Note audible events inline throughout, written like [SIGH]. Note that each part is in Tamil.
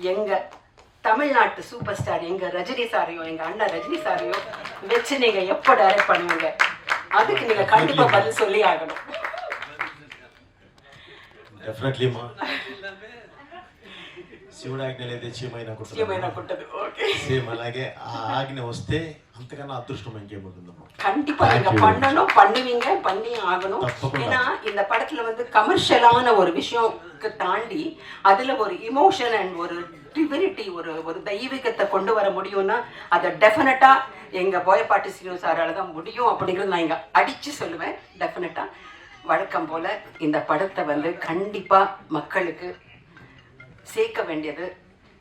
எங்க தமிழ்நாட்டு சூப்பர் ஸ்டார் எங்க ரஜினி சாரையோ எங்க அண்ணன் ரஜினி சாரையோ வச்சு நீங்க எப்ப டைரக்ட் பண்ணுவீங்க? அதுக்கு நீங்க கண்டிப்பா பதில் சொல்லி ஆகணும். டெஃபினெட்லிமா శివుడు ఆజ్ఞ లేదా చీమైన అలాగే ఆ ఆజ్ఞ వస్తే అంతకన్నా అదృష్టం ఇంకేముంటుందమ్మా கண்டிப்பா நீங்க பண்ணணும் பண்ணுவீங்க பண்ணி ஆகணும் ஏன்னா இந்த படத்துல வந்து கமர்ஷியலான ஒரு விஷயம்க்கு தாண்டி அதுல ஒரு இமோஷன் அண்ட் ஒரு டிவினிட்டி ஒரு ஒரு தெய்வீகத்தை கொண்டு வர முடியும்னா அதை டெஃபினட்டா எங்க போயப்பாட்டு சீனியர் சாரால தான் முடியும் அப்படிங்கிறது நான் இங்க அடிச்சு சொல்லுவேன் டெஃபினட்டா வழக்கம் போல இந்த படத்தை வந்து கண்டிப்பா மக்களுக்கு சேர்க்க வேண்டியது.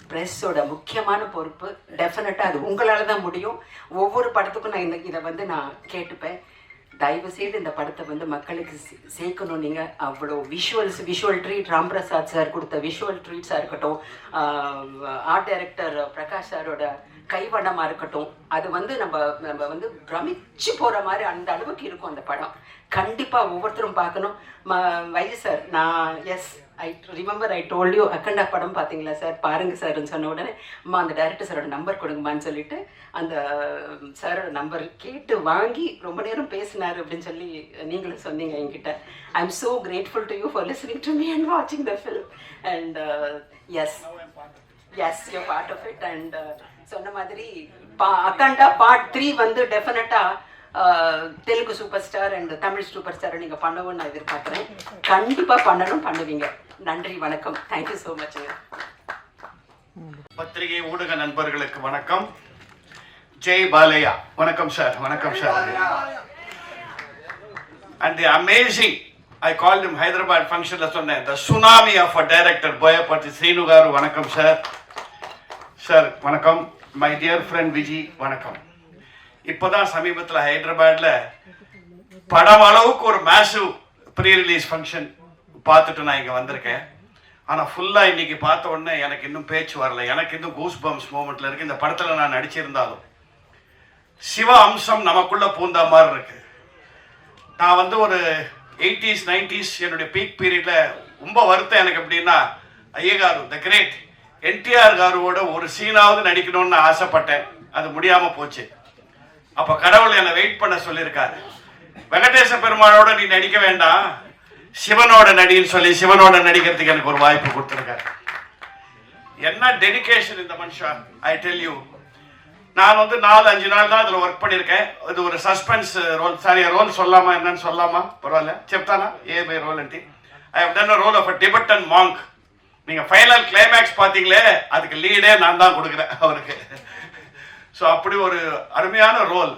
ப்ரெஸ்ஸோட முக்கியமான பொறுப்பு. டெஃபினட்டாக அது உங்களால் தான் முடியும். ஒவ்வொரு படத்துக்கும் நான் இந்த இதை வந்து நான் கேட்டுப்பேன். தயவு செய்து இந்த படத்தை வந்து மக்களுக்கு சே- சேர்க்கணும். நீங்கள் அவ்வளோ visuals visual treat Ramprasad sir கொடுத்த விஷுவல் ட்ரீட்ஸாக இருக்கட்டும் ஆர்ட் டைரக்டர் பிரகாஷ் சாரோட கைவண்ணமாக இருக்கட்டும் அது வந்து நம்ம நம்ம வந்து பிரமிச்சு போகிற மாதிரி அந்த அளவுக்கு இருக்கும் அந்த படம். கண்டிப்பாக ஒவ்வொருத்தரும் பார்க்கணும். ம வைஜி சார் நான் as I remember I told you Akhanda படம் பார்த்தீங்களா சார்? பாருங்க சார்னு சொன்ன உடனே அம்மா அந்த டேரக்டர் சாரோட நம்பர் கொடுங்கம்மான்னு சொல்லிட்டு அந்த சாரோட நம்பர் கேட்டு வாங்கி ரொம்ப நேரம் பேசினார் அப்படின்னு சொல்லி நீங்களும் சொன்னீங்க என்கிட்ட. I am so grateful to you for listening to me and வாட்சிங் the film and as as you part of it and சொன்ன மாதிரி பா அக்கண்டா பார்ட் த்ரீ வந்து டெஃபினட்டாக uh, Telugu super star and Tamil super ஸ்டாரை நீங்கள் பண்ணணும்னு நான் எதிர்பார்க்குறேன். கண்டிப்பாக பண்ணணும் பண்ணுவீங்க. நன்றி வணக்கம். தேங்க்யூ ஸோ மச்ங்க பத்திரிகை ஊடக நண்பர்களுக்கு வணக்கம். ஜெய் பாலையா. வணக்கம் சார் வணக்கம் sir and the amazing I call him Hyderabad ஃபங்க்ஷனில் சொன்னேன். The tsunami of a director Boyapati Seenu garu வணக்கம் சார் சார் வணக்கம். மை டியர் ஃப்ரெண்ட் விஜி வணக்கம். இப்போதான் சமீபத்தில் ஹைதராபாத்தில் படம் அளவுக்கு ஒரு மேசிவ் ப்ரீ ரிலீஸ் ஃபங்க்ஷன் பார்த்துட்டு நான் இங்கே வந்திருக்கேன். ஆனால் ஃபுல்லாக இன்றைக்கி பார்த்த உடனே எனக்கு இன்னும் பேச்சு வரல. எனக்கு இன்னும் கூஸ் பம்ஸ் மூமெண்ட்ல இருக்குது இந்த படத்தில் நான் நடிச்சிருந்தாலும். சிவ அம்சம் நமக்குள்ளே பூந்தா மாதிரி இருக்கு. நான் வந்து ஒரு எயிட்டிஸ் நைன்டிஸ் என்னுடைய பீக் பீரியடில் ரொம்ப வருத்தம் எனக்கு எப்படின்னா ஐயகாரு த கிரேட் என்டிஆர் காருவோட ஒரு சீனாவது நடிக்கணும்னு ஆசைப்பட்டேன். அது முடியாமல் போச்சு. அப்போ கடவுள் என்னை வெயிட் பண்ண சொல்லியிருக்காரு. வெங்கடேச பெருமாளோட நீ நடிக்க வேண்டாம். சிவனோட நடின்னு சொல்லி சிவனோட நடிக்கிறதுக்கு எனக்கு ஒரு வாய்ப்பு கொடுத்துருக்காரு. என்ன டெடிக்கேஷன் இந்த மனுஷன் ஐ டெல் யூ நான் வந்து நாலு அஞ்சு நாள் தான் அதில் ஒர்க் பண்ணியிருக்கேன். இது ஒரு சஸ்பென்ஸ் ரோல் சாரி ரோல் சொல்லாமா என்னன்னு சொல்லாமா? பரவாயில்ல. செப்தானா? ஏ by role anti I have done role of a Tibetan monk நீங்கள் ஃபைனல் கிளைமேக்ஸ் பார்த்தீங்களே அதுக்கு லீடே நான் தான் கொடுக்குறேன் அவருக்கு. ஸோ அப்படி ஒரு அருமையான ரோல்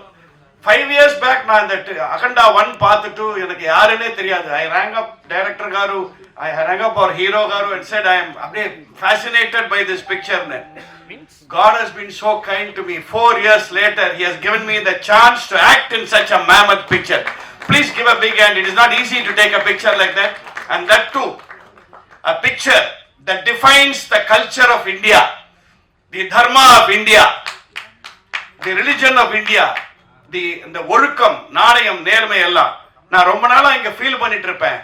ஃபைவ் இயர்ஸ் பேக் நான் இந்த டி- அகண்டா ஒன் பார்த்துட்டு எனக்கு யாருன்னே தெரியாது ஐ ரேங்க் அப் டைரக்டர் గారు ஐ ரேங்க் அப் அவர் ஹீரோ గారు అండ్ సెడ్ ఐ am அப்படியே fascinated by this picture God has been so kind to me. Four years later, He has given me the chance to act in such a mammoth picture. Please give a big hand. It is not easy to take a picture like that. And that too, a picture that defines the culture of India, the dharma of India, the religion of India, the இந்த ஒழுக்கம் நாணயம் நேர்மை எல்லாம். நான் ரொம்ப நாளாக இங்கே ஃபீல் பண்ணிட்டு இருப்பேன்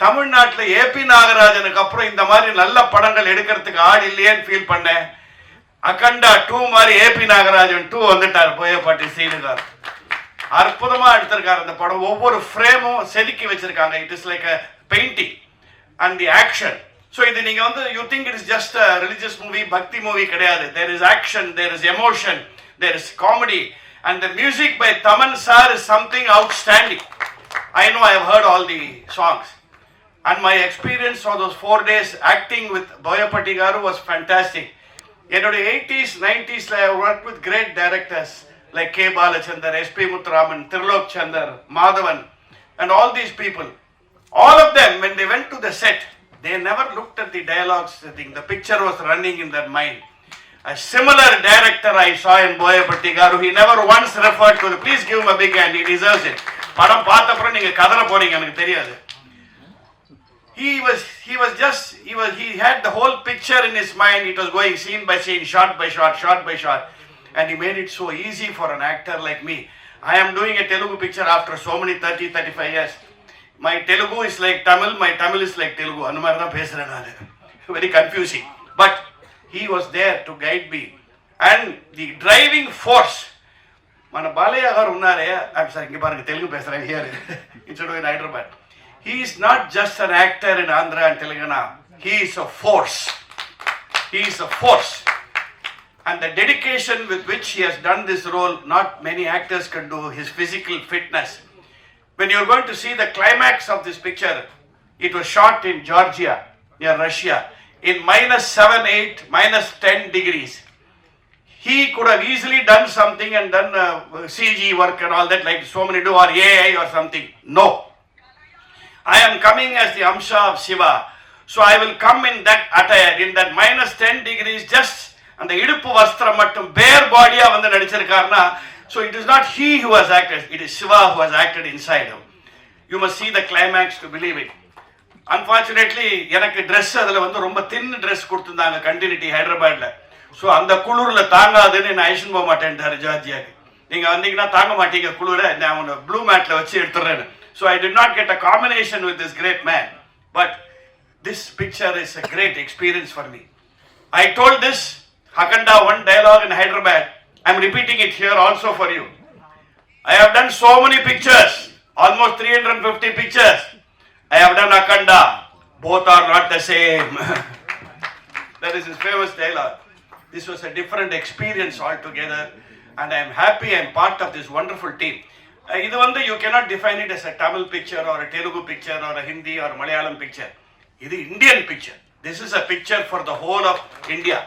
தமிழ்நாட்டில் ஏபி நாகராஜனுக்கு அப்புறம் இந்த மாதிரி நல்ல படங்கள் எடுக்கிறதுக்கு ஆள் இல்லையேன்னு ஃபீல் பண்ணேன். அகண்டா டூ மாதிரி ஏபி நாகராஜன் டூ வந்துட்டார் போயப்பாட்டி சீனுகார் அற்புதமாக எடுத்திருக்காரு அந்த படம். ஒவ்வொரு ஃப்ரேமும் செதுக்கி வச்சிருக்காங்க. It is like a painting and the action so இது நீங்கள் வந்து you think it is just religious movie பக்தி மூவி கிடையாது. There is action there is emotion there is comedy and the music by Thaman sir is something outstanding I know I have heard all the songs and my experience for those four days acting with Boyapati Garu was fantastic. என்னுடைய eighties நைன்டிஸ்ல work with great directors like K Balachander SP Muthuraman Tirulokchandar Madhavan and all these people all of them when they went to the set they never looked at the dialogues the thing the picture was running in their mind a similar director I saw in Boyapatti Garu he never once referred to the please give him a big hand he deserves it படம் பார்த்த அப்புறம் நீங்க கதற போறீங்க எனக்கு தெரியாது he was he was just he was he had the whole picture in his mind it was going scene by scene shot by shot shot by shot and he made it so easy for an actor like me i am doing a telugu picture after so many 30 35 years my telugu is like tamil my tamil is like telugu அந்த மாதிரி தான் பேசுறேன் நான் very confusing but he was there to guide me. And the driving force మన బాలయ్య గారు ఉన్నారే ఐమ్ సార్ ఇంక మనకి Telugu పేసారు here instead [LAUGHS] in Hyderabad he is not just an actor in Andhra and Telangana he is a force he is a force and the dedication with which he has done this role, not many actors can do his physical fitness. When you're going to see the climax of this picture, it was shot in Georgia, near Russia in minus 7, 8, minus 10 degrees. He could have easily done something and done uh, CG work and all that, like so many do, or AI or something. No. I am coming as the Amsha of Shiva. So I will come in that attire, in that minus 10 degrees, just அந்த இடுப்பு வஸ்திரம் மட்டும் பேர் பாடியா வந்து நடிச்சிருக்காருன்னா so it is not he who has acted, it is Shiva who has acted inside him. You must see the climax to believe Unfortunately எனக்கு ட்ரெஸ் அதில் வந்து ரொம்ப தின் ட்ரெஸ் கொடுத்துருந்தாங்க கண்டினியூட்டி ஹைதராபாத்ல ஸோ அந்த குளிரில் தாங்காதுன்னு என்ன ஐஷன் போக மாட்டேன்ட்டார் ஜார்ஜியாக்கு. நீங்கள் வந்தீங்கன்னா தாங்க மாட்டீங்க குளிர நான் உன்னை ப்ளூ மேட்ல வச்சு எடுத்துடுறேன்னு so I did not get a combination with this great man but this picture is a great experience for me I told this in Hyderabad I am repeating it here also for you I have done so many pictures almost three hundred 350 pictures I have done Akanda. Both are not the same. that is his famous dialogue. This was a different experience altogether, and I am happy I am part of this wonderful team. இது வந்து you cannot define it as a Tamil picture ஒரு தெலுங்கு பிக்சர் ஒரு ஹிந்தி ஒரு மலையாளம் பிக்சர் இது Indian picture this is a picture for the whole of India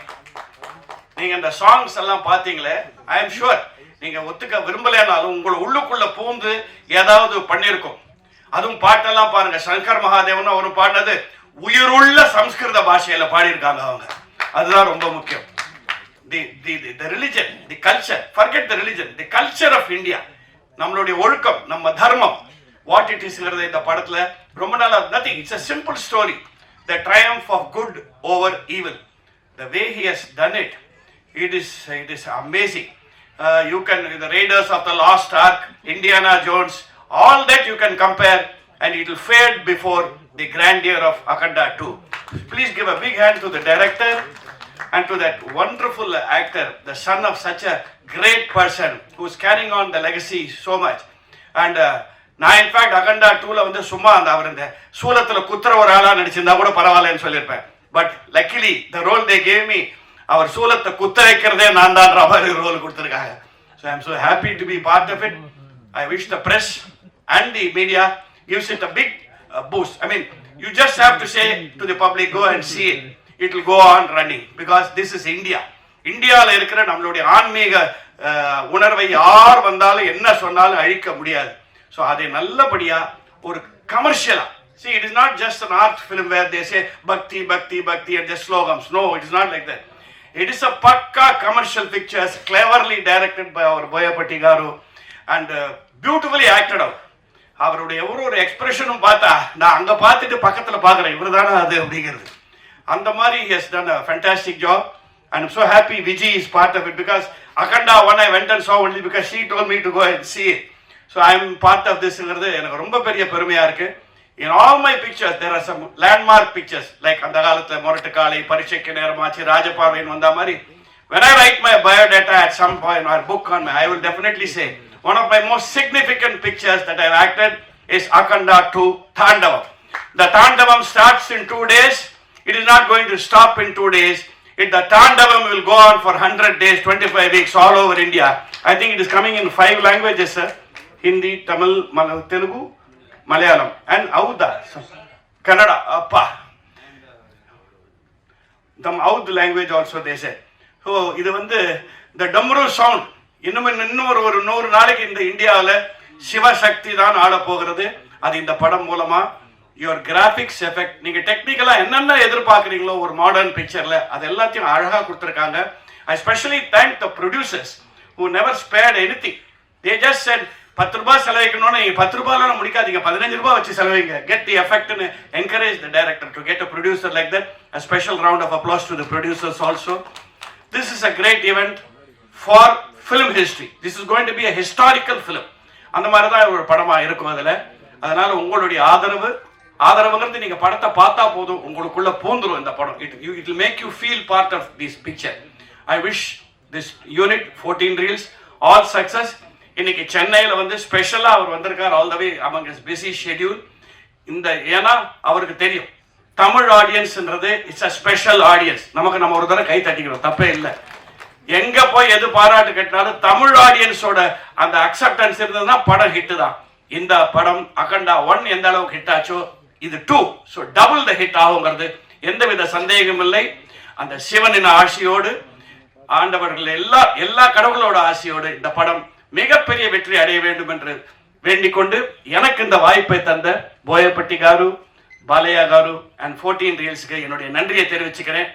நீங்க அந்த சாங்ஸ் எல்லாம் பார்த்தீங்களே ஐ எம் ஷுவர் நீங்க ஒத்துக்க விரும்பலையானாலும் உங்களை உள்ளுக்குள்ள பூந்து ஏதாவது பண்ணியிருக்கோம் அதுவும் பாட்டெல்லாம் பாருங்க. சங்கர் மகாதேவன் அவரும் பாடினது உயிருள்ள சம்ஸ்கிருத பாஷையில பாடியிருக்காங்க அவங்க. அதுதான் ரொம்ப முக்கியம். The the the religion the culture forget the religion the culture of India நம்மளுடைய ஒழுக்கம் நம்ம தர்மம். வாட் இட் இஸ்ங்கிறது இந்த படத்துல ரொம்ப நாளா nothing it's a simple story the triumph of good over evil the way he has done it it is it is amazing you can the the of the uh, the Lost Jones all that you can compare, and it will fade before the grandeur of Akanda 2. Please give a big hand to the director and to that wonderful actor, the son of such a great person who is carrying on the legacy so much. And uh, நான் இன்ஃபேக்ட் அகண்டா டூல வந்து சும்மா அந்த அவர் இந்த சூலத்துல குத்துற ஒரு ஆளா நடிச்சிருந்தா கூட பரவாயில்லன்னு சொல்லியிருப்பேன் but luckily the role they gave me அவர் சூலத்தை குத்த வைக்கிறதே நான் தான்ற மாதிரி ரோல் கொடுத்துருக்காங்க so I am so happy to be part of it I wish the press and the media gives it a big uh, boost. I mean, you just have to say to the public, go and see it. It will go on running because this is India. இந்தியாவில் இருக்கிற நம்மளுடைய ஆன்மீக அஹ், உணர்வை யார் வந்தாலும் என்ன சொன்னாலும் அழிக்க முடியாது ஸோ அதை நல்லபடியா ஒரு கமர்ஷியலா see it is not just an art film where they say bhakti bhakti bhakti and just slogans no it is not like that it is a pakka commercial pictures cleverly directed by our boyapatti garu and uh, beautifully acted out அவருடைய ஒரு ஒரு எக்ஸ்பிரஷனும் பார்த்தா நான் அங்கே பார்த்துட்டு பக்கத்தில் பார்க்குறேன் இவர் தானே அது அப்படிங்கிறது அந்த மாதிரி has done a fantastic job and I'm so happy Viji is part of it because Akhanda one I went so saw only because she told me to go and see so I am part of திஸ்ங்கிறது எனக்கு ரொம்ப பெரிய பெருமையாக இருக்குது in all my pictures there are some landmark pictures like அந்த காலத்தில் முரட்டு காலை பரீட்சைக்கு நேரமாச்சு ராஜபார்வைன்னு வந்த மாதிரி when I write my biodata at some point or book on my I will definitely say one of my most significant pictures that I've acted is Akanda 2 Tandavam the Tandavam starts in two days it is not going to stop in two days it, the Tandavam will go on for 100 days 25 weeks all over India I think it is coming in five languages sir Hindi Tamil Mal- Telugu Malayalam and Auda Kannada appa the mouth language also they said so இது வந்து இந்த டம்ரு சவுண்ட் இன்னும் இன்னும் ஒரு ஒரு நூறு நாளைக்கு இந்த இந்தியாவில் சிவசக்தி தான் ஆட போகிறது அது இந்த படம் மூலமா யுவர் கிராஃபிக்ஸ் எஃபெக்ட் நீங்க டெக்னிக்கலா என்னென்ன எதிர்பார்க்குறீங்களோ ஒரு மாடர்ன் பிக்சர்ல அது எல்லாத்தையும் அழகாக கொடுத்துருக்காங்க. I specially thank the producers who never spared any thing they just set பத்து ரூபாய் செலவழிக்கணும்னு நீங்கள் பத்து ரூபாயில முடிக்காதீங்க. பதினஞ்சு ரூபாய் வச்சு செலவிங்க get the எஃபெக்ட்னு encourage the director to get a producer like that a special round of applause to the producers also this is a great event for film history this is going to be a historical film அந்த மாதிரி தான் ஒரு படமாக இருக்கும் அதில். அதனால உங்களுடைய ஆதரவு ஆதரவுங்கிறது நீங்கள் படத்தை பார்த்தா போதும். உங்களுக்குள்ள பூந்துடும் இந்த படம். It you it make you feel part of this picture I wish this unit fourteen reels all success இன்னைக்கு சென்னையில் வந்து ஸ்பெஷலாக அவர் வந்திருக்கார் all the way among is busy schedule இந்த ஏன்னா அவருக்கு தெரியும். தமிழ் ஆடியன்ஸ்ன்றது இட்ஸ் அ ஸ்பெஷல் ஆடியன்ஸ் நமக்கு நம்ம ஒரு தடவை கை தட்டிக்கிறோம். தப்பே இல்லை. எங்க போய் எது பாராட்டு கட்டினாலும் தமிழ் ஆடியன்ஸோட அந்த அக்செப்டன்ஸ் இருந்ததுன்னா படம் ஹிட்டு தான். இந்த படம் அகண்டா ஒன் எந்த அளவுக்கு ஹிட் ஆச்சோ இது two so double the hit ஆகுங்கிறது எந்தவித சந்தேகமும் இல்லை. அந்த சிவனின் ஆசையோடு ஆண்டவர்கள் எல்லா எல்லா கடவுளோட ஆசையோடு இந்த படம் மிகப்பெரிய வெற்றி அடைய வேண்டும் என்று வேண்டிக் கொண்டு எனக்கு இந்த வாய்ப்பை தந்த போயப்பட்டி காரு பாலையா காரு அண்ட் ஃபோர்டீன் ரீல்ஸ்க்கு என்னுடைய நன்றியை தெரிவிச்சுக்கிறேன்.